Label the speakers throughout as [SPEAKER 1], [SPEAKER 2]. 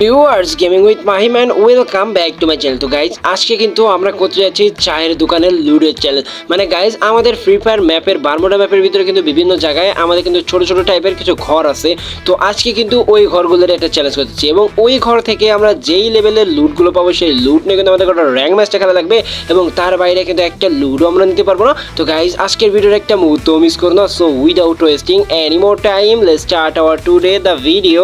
[SPEAKER 1] Viewers gaming with Mahim and welcome back to my channel তো guys আজকে কিন্তু আমরা করতে যাচ্ছি চায়ের দোকানের লুডোর চ্যালেঞ্জ মানে গাইজ আমাদের ফ্রি ফায়ার ম্যাপের বারমোডা ম্যাপের ভিতরে কিন্তু বিভিন্ন জায়গায় আমাদের কিন্তু ছোট ছোট টাইপের কিছু ঘর আছে। তো আজকে কিন্তু ওই ঘরগুলোর একটা চ্যালেঞ্জ করতেছি এবং ওই ঘর থেকে আমরা যেই লেভেলের লুটগুলো পাবো, সেই লুট নিয়ে কিন্তু আমাদের একটা র্যাঙ্ক ম্যাচটা খেলা লাগবে এবং তার বাইরে কিন্তু একটা লুডো আমরা নিতে পারব না। তো গাইজ আজকের ভিডিওর একটা মুহূর্ত মিস করো না। So without wasting any more time let start our today the video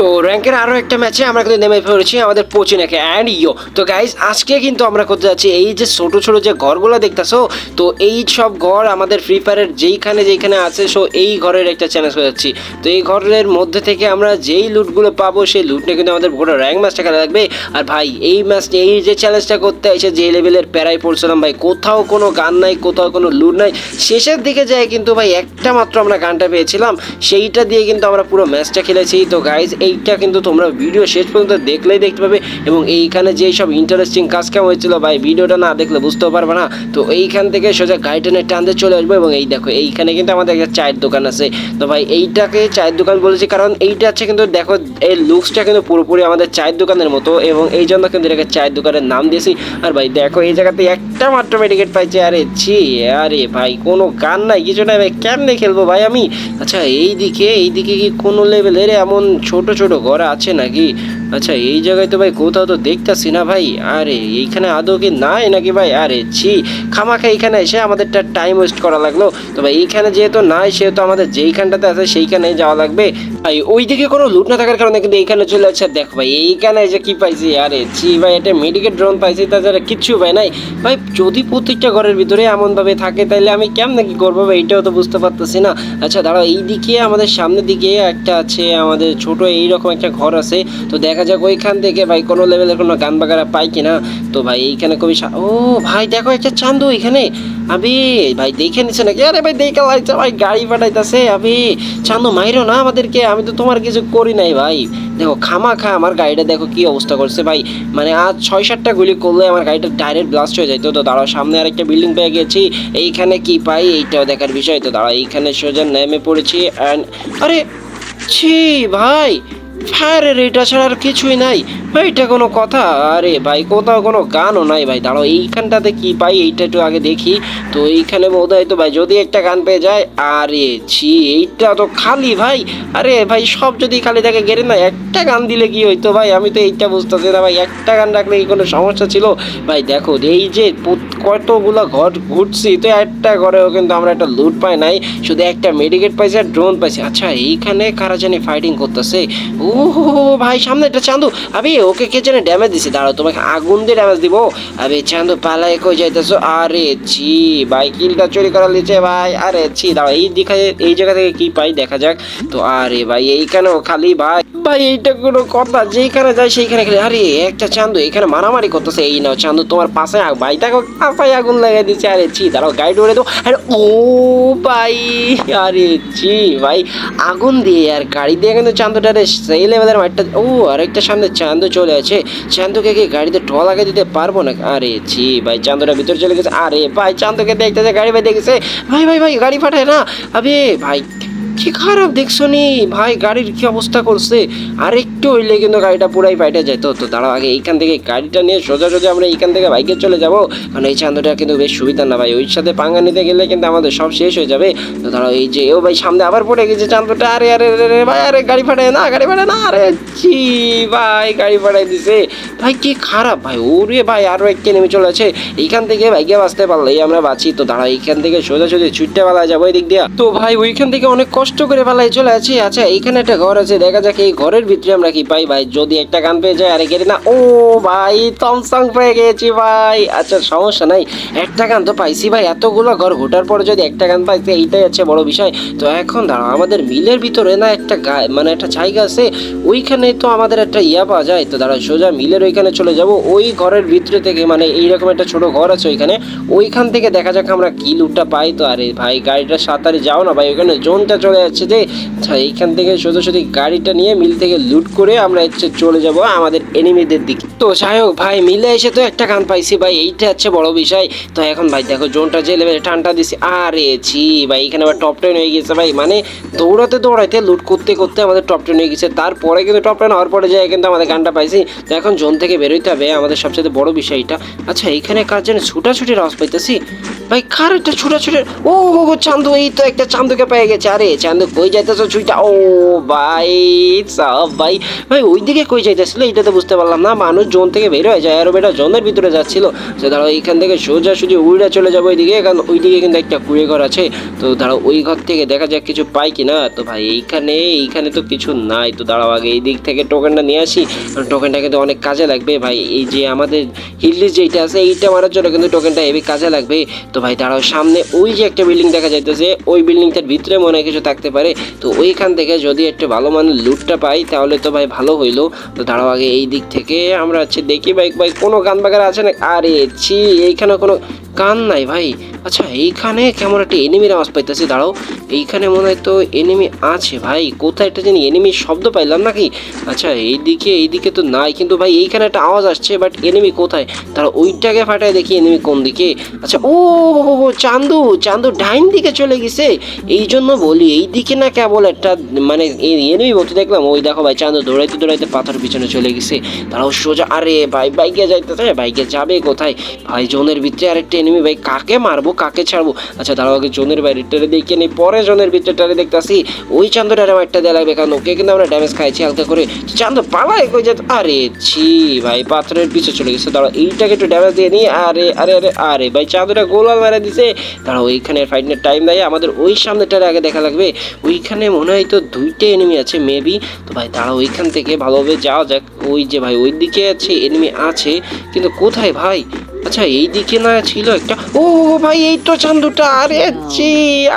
[SPEAKER 1] তো র্যাঙ্কের আরও একটা ম্যাচে আমরা কিন্তু নেমে পড়েছি আমাদের পচিনাকে অ্যান্ড ইয়ো। তো গাইজ আজকে কিন্তু আমরা করতে যাচ্ছি এই যে ছোট ছোট যে ঘরগুলো দেখতেছো, তো এই সব ঘর আমাদের ফ্রি ফায়ারের যেইখানে যেইখানে আছে সো এই ঘরের একটা চ্যালেঞ্জ করে যাচ্ছি। তো এই ঘরের মধ্যে থেকে আমরা যেই লুটগুলো পাবো, সেই লুট নিয়ে কিন্তু আমাদের গোটা র্যাঙ্ক ম্যাচটা খেলা লাগবে। আর ভাই, এই ম্যাচটা এই যে চ্যালেঞ্জটা করতে এসে যে লেভেলের প্যারাই পড়ছিলাম ভাই, কোথাও কোনো গান নাই, কোথাও কোনো লুট নাই। শেষের দিকে যায় কিন্তু ভাই, একটা মাত্র আমরা গানটা পেয়েছিলাম, সেইটা দিয়ে কিন্তু আমরা পুরো ম্যাচটা খেলেছি। তো গাইজ এইটা কিন্তু তোমরা ভিডিও শেষ পর্যন্ত দেখলেই দেখতে পাবে এবং এইখানে যেই সব ইন্টারেস্টিং কাজ কাম হয়েছিল, ভাই ভিডিওটা না দেখলে বুঝতেও পারবে না। তো এইখান থেকে সোজা গাড়ি টেনে টানতে চলে আসব এবং এই দেখো, এইখানে কিন্তু আমাদের একটা চায়ের দোকান আছে। তো ভাই, এইটাকে চায়ের দোকান বলেছি কারণ এইটা হচ্ছে কিন্তু দেখো এই লুকসটা কিন্তু পুরোপুরি আমাদের চায়ের দোকানের মতো এবং এই জন্য কিন্তু এটাকে চায়ের দোকানের নাম দিয়েছি। আর ভাই, দেখো, এই জায়গাতে একটা মাত্র মেডিকেট পাইছে। আরে ছি, আরে ভাই, কোনো গান নাই, কিছু নাই, ভাই, কেমনে খেলব ভাই আমি? আচ্ছা এই দিকে এই দিকে কি কোনো লেভেলের এমন ছোট ছোট ঘর আছে নাকি? আচ্ছা এই জায়গায় তো ভাই কোথাও তো দেখতাছি না ভাই। আরে, এইখানে আদৌ কি নাই নাকি ভাই? আরে, ছি, খামাখা এইখানে এসে আমাদেরটা টাইম ওয়েস্ট করা লাগল। তো ভাই, এইখানে যেহেতু নাই, সেহেতু আমাদের যেইখানটাতে আছে সেইখানেই যাওয়া লাগবে। ভাই, ওইদিকে কোনো লুট না থাকার কারণে কিন্তু এইখানে চলে আসছে। দেখো ভাই, এইখানে যে কি পাইছি? আরে, ছি ভাই এটা মেডিকেল ড্রোন পাইছি তাছাড়া কিচ্ছু ভাই নাই। ভাই, যদি প্রত্যেকটা ঘরের ভিতরে এমনভাবে থাকে তাহলে আমি কেমন কি করব ভাই? এইটাও তো বুঝতে পারতেছি না। আচ্ছা দাঁড়াও, এইদিকে আমাদের সামনের দিকে একটা আছে, আমাদের ছোট এইরকম একটা ঘর আছে। তো দেখা যাক ওইখান থেকে ভাই কোনো লেভেলের কোনো গান বাগারা পাই কিনা। তো ভাই এইখানে কবি ও ভাই দেখো একটা চান্দু এখানে আবে, ভাই দেখে নিছে নাকি? আরে ভাই দেখে লাগছে ভাই গাড়ি পাঠাইতেছে, আবে। চান্দু মাইরো না আমাদেরকে, আমি তো তোমার কিছু করি নাই ভাই। দেখো খামা খা আমার গাড়িটা দেখো কি অবস্থা করছে ভাই। মানে আজ ছয় সাতটা গুলি করলে আমার গাড়িটা ডাইরেক্ট ব্লাস্ট হয়ে যাইতো তো দাঁড়াও, সামনে আরেকটা বিল্ডিং পেয়ে গেছি। এইখানে কি পাই এইটাও দেখার বিষয়। তো দাঁড়াও, এইখানে সোজা নেমে পড়েছি অ্যান্ড আরে ছি ভাই! ফায়ারের এটা ছাড়া আর কিছুই নাই। ভাই, এটা কোনো কথা? আরে ভাই, কোথাও কোনো গানও নাই ভাই। দাঁড়াও, এইখানটাতে কি পাই, এইটা একটু আগে দেখি। তো এইখানে বোধ হয় তো ভাই, যদি একটা গান পেয়ে যায়, আরে ছি, এইটা তো খালি ভাই। আরে ভাই, সব যদি খালি থাকে গেলে না, একটা গান দিলে কি হইতো ভাই? আমি তো এইটা বুঝতেছি না ভাই, একটা গান রাখলে কি কোনো সমস্যা ছিল? ভাই, দেখো, এই যে কতগুলো ঘর ঘুরছি, তো একটা ঘরেও কিন্তু আমরা একটা লুট পাই নাই। শুধু একটা মেডিকেট পাইছি আর ড্রোন পাইছি। আচ্ছা এইখানে কারা জানি ফাইটিং করতেছে? ও ভাই, সামনে একটা চান্দু। আবে ওকে কে জানে ড্যামেজ দিছে? দাঁড়াও, তোমাকে আগুন দিয়ে ড্যামেজ দিব। আবে চান্দু পালায় কই যাইতেছো? আরে ছি, ভাই, কিলটা চুরি করা লিছে, ভাই। আরে ছি, দাঁড়াও, এই দিকে, এই জায়গা থেকে কি পাই দেখা যাক। তো আরে ভাই, এইখানেও খালি, ভাই। ভাই, এইটা কোনো কথা, যেইখানে যাই সেইখানে খালি। আরে, একটা চান্দু এখানে মারামারি করতেছে। এই নাও, চান্দু, তোমার পাশে ভাই, দেখো পাশায় আগুন লাগাই দিচ্ছে আরে ছি, দাঁড়াও গাইড উড়ে দেবো। আরে, ও ভাই, আরে ছি, ভাই, আগুন দিয়ে আর গাড়ি দিয়ে কিন্তু চান্দুটারে সেই লেভেলের মাঠটা ও, আরেকটা সামনে চান্দু চলে আছে। চান্দুকে কি গাড়িতে ঢ লাগিয়ে দিতে পারব না? আরে ছি, ভাই চান্দুটা ভিতরে চলে গেছে। আরে ভাই চান্দুকে দেখতেছে গাড়ি ভাই দেখেছে। ভাই ভাই ভাই, গাড়ি পাঠায় না। আবে, ভাই কি খারাপ দেখছ নি? ভাই, গাড়ির কি অবস্থা করছে? আর একটু হইলে কিন্তু গাড়িটা পুরাই পাইটে যেত তো দাঁড়াও আগে এইখান থেকে গাড়িটা নিয়ে সোজা সোজা আমরা এইখান থেকে বাইকে চলে যাব। কারণ এই চান্দটা কিন্তু বেশ সুবিধা না ভাই। ওই সাথে পাঙ্গা নিতে গেলে কিন্তু আমাদের সব শেষ হয়ে যাবে। তো দাঁড়াও, এই যে, ও ভাই, সামনে আবার পড়ে গেছে চান্দটা আরে আরে আরে ভাই, আরে, গাড়ি ফাটায় না, গাড়ি ফাটায় না। আরে, ছি, ভাই, গাড়ি ফাটাই দিছে। ভাই, কি খারাপ ভাই। ওরে ভাই আরও একটা নেমে চলে আছে। এইখান থেকে বাইকে বাঁচতে পারলেই আমরা বাঁচি। তো দাঁড়া এইখান থেকে সোজা সোজা ছুটতে পালা যাব এই দিক দিয়ে। তো ভাই, ওইখান থেকে অনেক কষ্ট করে পালাই চলে আছি। আচ্ছা এইখানে একটা ঘর আছে, দেখা যাক এই ঘরের ভিতরে আমরা কি পাই। ভাই, যদি একটা গান পেয়ে যায়, আরে গেলে না। ও ভাই তমসং পেয়ে গেছি ভাই। আচ্ছা সমস্যা নাই। একটা গান তো পাইছি ভাই, এতগুলো ঘর। ঘোটার পরে যদি একটা গান পাইছি এইটাই হচ্ছে বড় বিষয়। তো এখন দাঁড়াও, আমাদের মিলের ভিতরে না একটা মানে একটা জায়গা আছে, ওইখানে তো আমাদের একটা ইয়া পাওয়া যায়। তো দাঁড়াও, সোজা মিলের ওইখানে চলে যাব। ওই ঘরের ভিতরে থেকে মানে এইরকম একটা ছোট ঘর আছে ওইখানে। ওইখান থেকে দেখা যাক আমরা কি লুটটা পাই। তো আরে ভাই, গাড়িটা সাঁতারে যাও না ভাই, ওইখানে জোনটা চলে যাচ্ছে যে এইখান থেকে সোজাসুজি গাড়িটা নিয়ে মিল থেকে লুট করে আমরা হচ্ছে চলে যাব আমাদের এনিমিদের দিকে। তো যাই হোক ভাই, মিলে এসে তো একটা গান পাইছি ভাই, এইটা হচ্ছে বড় বিষয়। তো এখন ভাই দেখো জোনটা যে লেভেলে টানটা দিছি, আরে ছি ভাই, এখানে আবার টপ টেন হয়ে গেছে ভাই। মানে দৌড়াতে দৌড়াতে লুট করতে করতে আমাদের টপ টেন হয়ে গেছে তারপরে কিন্তু টপ টেন হওয়ার পরে যায় কিন্তু আমাদের গানটা পাইছি। তো এখন জোন থেকে বেরোইতে হবে আমাদের সবচেয়ে বড় বিষয়টা আচ্ছা এইখানে কার যেন ছুটাছুটির আওয়াজ পাইতেছি। ভাই, কার একটা ছুটাছুটির? ও চান্দু, এই তো একটা চান্দুকে পেয়ে গেছে। আরে, চান্দু, কই যাইতেছো ছুইটা ও, ভাই, সব ভাই। ভাই, ওইদিকে কই যাইতেছিল? এটা তো বুঝতে পারলাম না। মানুষ জোন থেকে বের হয়ে যায়, আর বেটা জোনের ভিতরে যাচ্ছিল। সে ধরো, এইখান থেকে সোজা সুজি উড়ে চলে যাব ওইদিকে। কারণ ওইদিকে কিন্তু একটা কুড়ে ঘর আছে। তো ধরো, ওই ঘর থেকে দেখা যাক কিছু পাই কি না তো ভাই, এইখানে এইখানে তো কিছু নাই। তো দাঁড়াও আগে এই দিক থেকে টোকেনটা নিয়ে আসি। টোকেনটা কিন্তু অনেক কাজে লাগবে। ভাই, এই যে আমাদের হিললিস যেইটা আছে, এইটা মারার জন্য কিন্তু টোকেনটা হেভি কাজে লাগবে। তো ভাই, দাঁড়াও, সামনে ওই যে একটা বিল্ডিং দেখা যাইতেছে, ওই বিল্ডিংটার ভিতরে মনে হয় কিছু থাকতে পারে। তো ওইখান থেকে যদি একটু ভালো মানের লুটটা পাই, তাহলে তো ভাই ভালো হইল। তো দাঁড়াও আগে এই দিক থেকে, আমরা হচ্ছে দেখি ভাই ভাই, কোনো গান বাগার আছে না? আরে ছি, এইখানে কোনো গান নাই ভাই। আচ্ছা এইখানে কেমন একটা এনিমির আওয়াজ পাইতেছি, দাঁড়াও। এইখানে মনে হয় তো এনিমি আছে ভাই। কোথায় একটা জানি এনিমির শব্দ পাইলাম নাকি? আচ্ছা এইদিকে এইদিকে তো নাই, কিন্তু ভাই এইখানে একটা আওয়াজ আসছে বাট এনিমি কোথায়? তারা ওইটাকে ফাটায় দেখি এনিমি কোন দিকে। আচ্ছা ও ও, চান্দু চান্দু ডাইন দিকে চলে গেছে। এই জন্য বলি এই দিকে না কেবল একটা মানে এনিমি বলতে দেখলাম ওই দেখো ভাই চান্দু দৌড়াইতে দৌড়াইতে পাথর পিছনে চলে গেছে। তারাও সোজা আরে ভাই বাইকে যাইতে যাইতেছে বাইকে যাবে কোথায়? ভাই জোনের ভিতরে আরেকটা এনিমি ভাই কাকে মারবো কাকে ছাড়বো? আচ্ছা তারাও আগে জোনের বাইরেটারে দেখে নেই পরে জোনের ভিতরেটারে দেখতেছি। ওই চান্দুটারে আমার একটা দেওয়া লাগবে কারণ ওকে কিন্তু আমরা ড্যামেজ খাইছি হালকা করে। চান্দু পালাই কই যেত? আরে ছি ভাই পাথরের পিছে চলে গেছে। দাঁড়াও এইটাকে একটু ড্যামেজ দিয়ে নিই। আরে আরে আরে আরে ভাই চান্দুটা গোলাল মেরে দিছে। দাঁড়াও ওইখানে ফাইটের টাইম দেয়। আমাদের ওই সামনেটারে আগে দেখা লাগবে। ওইখানে মনে হয় তো দুইটা এনিমি আছে মেবি তো ভাই দাঁড়াও ওইখান থেকে ভালোভাবে যাওয়া যাক। ওই যে ভাই ওই দিকে আছে এনিমি আছে। কিন্তু কোথায় ভাই? আচ্ছা এই দিকে না ছিল একটা ও ভাই এই তো চান্দুটা। আরে চি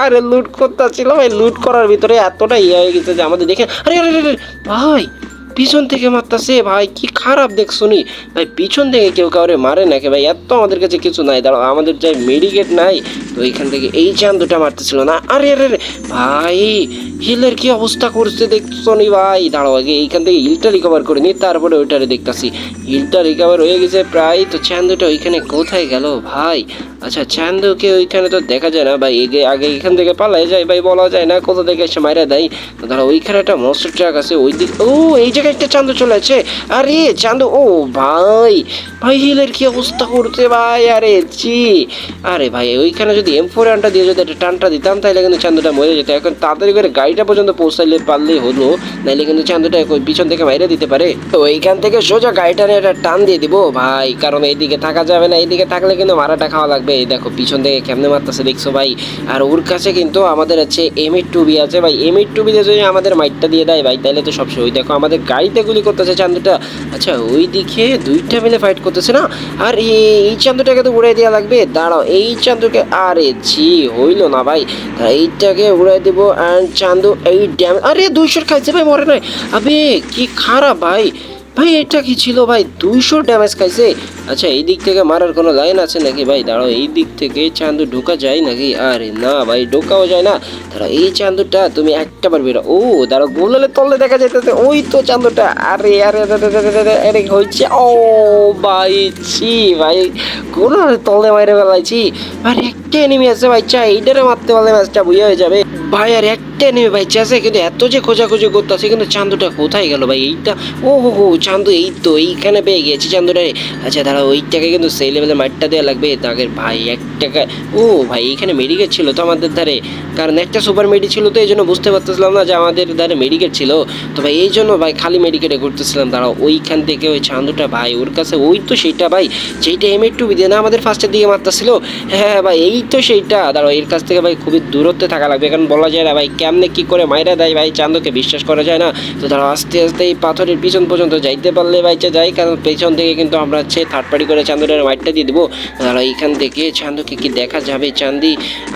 [SPEAKER 1] আরে লুট করতে ছিল ভাই লুট করার ভিতরে এতটা ইয়ে হয়ে গেছে যে আমাদের দেখে আরে, আরে, ভাই পিছন থেকে মারতাছে, ভাই, কি খারাপ দেখছ নি? ভাই, পিছন থেকে কেউ কাউরে মারে নাকি? ভাই, এত আমাদের কাছে কিছু নাই। দাঁড়াও, আমাদের যাই মেডিকেট নাই, তো এইখান থেকে এই চান দুটা মারতেছিল না? আরে আরে ভাই, হিলের কি অবস্থা করছে দেখছ নি, ভাই? দাঁড়াও, আগে এইখান থেকে হিলটা রিকভার করে নি, তারপরে ওইটারে দেখতাছি। হিলটা রিকভার হয়ে গেছে প্রায়, তো চান্দুটা ওইখানে কোথায় গেল? ভাই আচ্ছা চান্দুকে ওইখানে তো দেখা যায় না, ভাই, এগে আগে এখান থেকে পালাই যায়, ভাই, বলা যায় না, কোথা থেকে এসে মাইরা দেয়। ধরো, ওইখানে একটা মস্ত ট্রাক আছে, ওই দিক ও, এই জায়গায় একটা চান্দু চলে আছে আরে, চান্দু, ও, ভাই ভাই, হিলের কি অবস্থা করছে, ভাই? আরে জি আরে, ভাই, ওইখানে যদি এম ফোর আনটা দিয়ে যদি একটা টানটা দিতাম, তাহলে কিন্তু চান্দুটা মরে যেত। এখন তাড়াতাড়ি করে গাড়িটা পর্যন্ত পৌঁছাইলে পারলেই হলো, নাইলে কিন্তু চান্দুটা পিছন থেকে মাইরে দিতে পারে। তো এইখান থেকে সোজা গাড়িটা নিয়ে একটা টান দিয়ে দিব, ভাই, কারণ এইদিকে থাকা যাবে না, এইদিকে থাকলে কিন্তু মারাটা খাওয়া লাগবে। এই দেখো, পিছন থেকে কেমনে মারতেছে দেখছ ভাই? আর ওর কাছে কিন্তু আমাদের হচ্ছে এম এইট টুবি আছে ভাই। এম এর টুবি যদি আমাদের মাইটটা দিয়ে দেয় ভাই, তাহলে তো সবসময় ওই দেখো, আমাদের গাড়িতে গুলি করতেছে চান্দুটা। আচ্ছা ওই দিকে দুইটা মিলে ফাইট করতেছে না? আর এই- চান্দুটাকে তো উড়াই দেওয়া লাগবে। দাঁড়াও, এই চান্দুকে, আরে জি হইল না ভাই। এইটাকে উড়াই দেবো অ্যান্ড চান্দু এই ড্যাম আরে, দুইশোর খাইছে ভাই, মরে নাই। আবে, কি খারাপ ভাই। ভাই, এটা কি ছিল? ভাই, দুইশো ড্যামেজ খাইছে। আচ্ছা এই দিক থেকে মারার কোনো লাইন আছে নাকি? ভাই, দাঁড়াও, এই দিক থেকে চান্দু ঢোকা যায় নাকি? আরে না, ভাই, ঢোকাও যায় না। দাঁড়াও, এই চান্দুটা তুমি একটা বার। বেরো ও, দাঁড়াও, গোলালে তলে দেখা যাইতেছে। ওই তো চান্দুটা। আরে আরে আরে হয়েছে ও, ভাই, ছি, ভাই, গোলালে তলে মাইরে ফেলাইছি। আর একটা এনিমি আছে, ভাই চা এইটারে মারতে পারলে ম্যাচটা বুঝে হয়ে যাবে। ভাই, আর একটা নেমে ভাই চেঁচে কিন্তু এত যে খোঁজাখুঁজি করতেছে কিন্তু চান্দুটা কোথায় গেল ভাই? এইটা, ও হো হো, চান্দু এই তো এইখানে পেয়ে গিয়েছি চান্দুটারে আচ্ছা দাঁড়া ওইটাকে কিন্তু সেই লেভেলে মাঠটা দেওয়া লাগবে। তাকে ভাই, এক টাকা ও ভাই, এইখানে মেডিকেট ছিল তো আমাদের ধারে। কারণ একটা সুপার মেডি ছিল তো এই জন্য বুঝতে পারতেছিলাম না যে আমাদের ধারে মেডিকেট ছিল। তো ভাই এই জন্য ভাই খালি মেডিকেটে করতেছিলাম দাঁড়াও, ওইখান থেকে ওই চান্দুটা ভাই, ওর কাছে ওই তো সেইটা ভাই, যেইটা এম একটু বিদে না আমাদের ফার্স্টের দিকে মারতেছিল। হ্যাঁ ভাই, এই তো সেইটা। দাঁড়াও, এর কাছ থেকে ভাই খুবই দূরত্বে থাকা লাগবে, কারণ বলা যায় না ভাই কেমনে কি করে মাইরা দেয় ভাই? চান্দুকে বিশ্বাস করা যায় না। তো দাঁড়াও আস্তে আস্তে এই পাথরের পিছন পর্যন্ত যাইতে পারলে বাইচে যাই, কারণ পেছন থেকে কিন্তু আমরা হচ্ছে থার্ড পার্টি করে চান্দুরের মাইটটা দিয়ে দেবো দাঁড়াও এইখান থেকে চান্দুকে কি দেখা যাবে চান্দি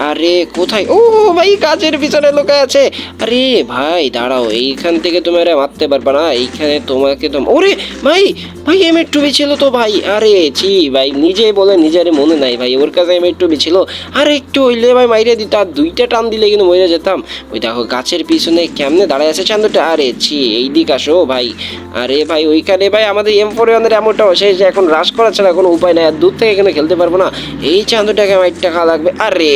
[SPEAKER 1] আরে, কোথায়? ও, ভাই, কাজের পিছনে লোকে আছে। আরে, ভাই, দাঁড়াও, এইখান থেকে তুমি আরে মারতে পারবে না। এইখানে তোমাকে তো ওরে, ভাই ভাই এম এর টুবি ছিল তো ভাই। আরে, ছি, ভাই, নিজে বলে নিজের মনে নাই ভাই। ওর কাছে এম এর টুবি ছিল। আর, একটু হইলে ভাই, মাইরে দিত। আর দুইটা টান দিলে কিন্তু মরে যেতাম। ওই দেখো গাছের পিছনে কেমনে দাঁড়ায় আছে চান্দুটা? আরে ছি এই দিক আসো ভাই। আরে ভাই ওইখানে ভাই আমাদের এম ফোর ওয়ানের এমনটাও শেষ এখন রাশ করা ছাড়া কোনো উপায় নাই আর দূর থেকে এখানে খেলতে পারব না। এই চান্দুটাকে আমার টাকা লাগবে। আরে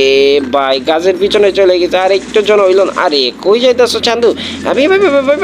[SPEAKER 1] ভাই গাছের পিছনে চলে গেছে আর একটু জন হইল আরে কই যাইতেছো চান্দু? আমি ভাই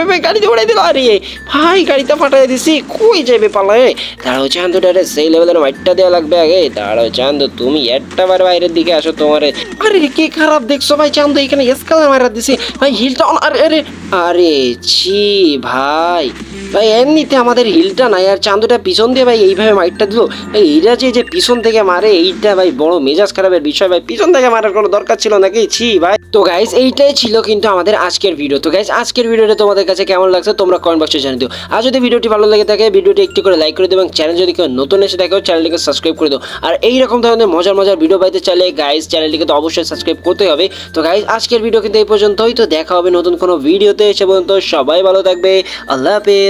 [SPEAKER 1] ভাই, গাড়িতে উড়াই দিল। আরে ভাই গাড়িতে ফাটাই দিছি। কই যাবে পালায় দাঁড়াও চান্দুটারে সেই লেভেলের মাইটটা দেওয়া লাগবে আগে। দাঁড়াও চান্দু তুমি একটা বার বাইরের দিকে আসো তোমারে। আরে কি খারাপ দেখছ ভাই চান্দু এখানে এসকালার মারা দিছি। ভাই হিলটা আরে আরে আরে ছি ভাই। ভাই, এমনিতে আমাদের হিলটা নাই, আর চান্দুটা পিছন দিয়ে ভাই এইভাবে মাইটটা দিল। ভাই এইটা যে পিছন থেকে মারে, এইটা ভাই বড় মেজাজ খারাপের বিষয় ভাই। পিছন থেকে মারার কোনো দরকার ছিল নাকি? ছি ভাই। তো গাইজ এইটাই ছিল কিন্তু আমাদের আজকের ভিডিও তো গাইজ আজকের ভিডিওটা তোমাদের কাছে কেমন লাগছে তোমরা কমেন্ট বক্সে জানিয়ে দিও। আর যদি ভিডিওটি ভালো লাগে থাকে ভিডিওটি একটু করে লাইক করে দিও এবং চ্যানেল যদি কেউ নতুন এসে দেখো চ্যানেলটিকে সাবস্ক্রাইব করে দিও। আর এই রকম ধরনের মজার মজার ভিডিও পাইতে চাইলে গাইজ চ্যানেলটিকে তো অবশ্যই সাবস্ক্রাইব করতে হবে। তো গাইজ আজকের ভিডিও কিন্তু এই পর্যন্তই। তো দেখা হবে নতুন কোনো ভিডিওতে সে পর্যন্ত সবাই ভালো থাকবে। আল্লাহ হাফেজ।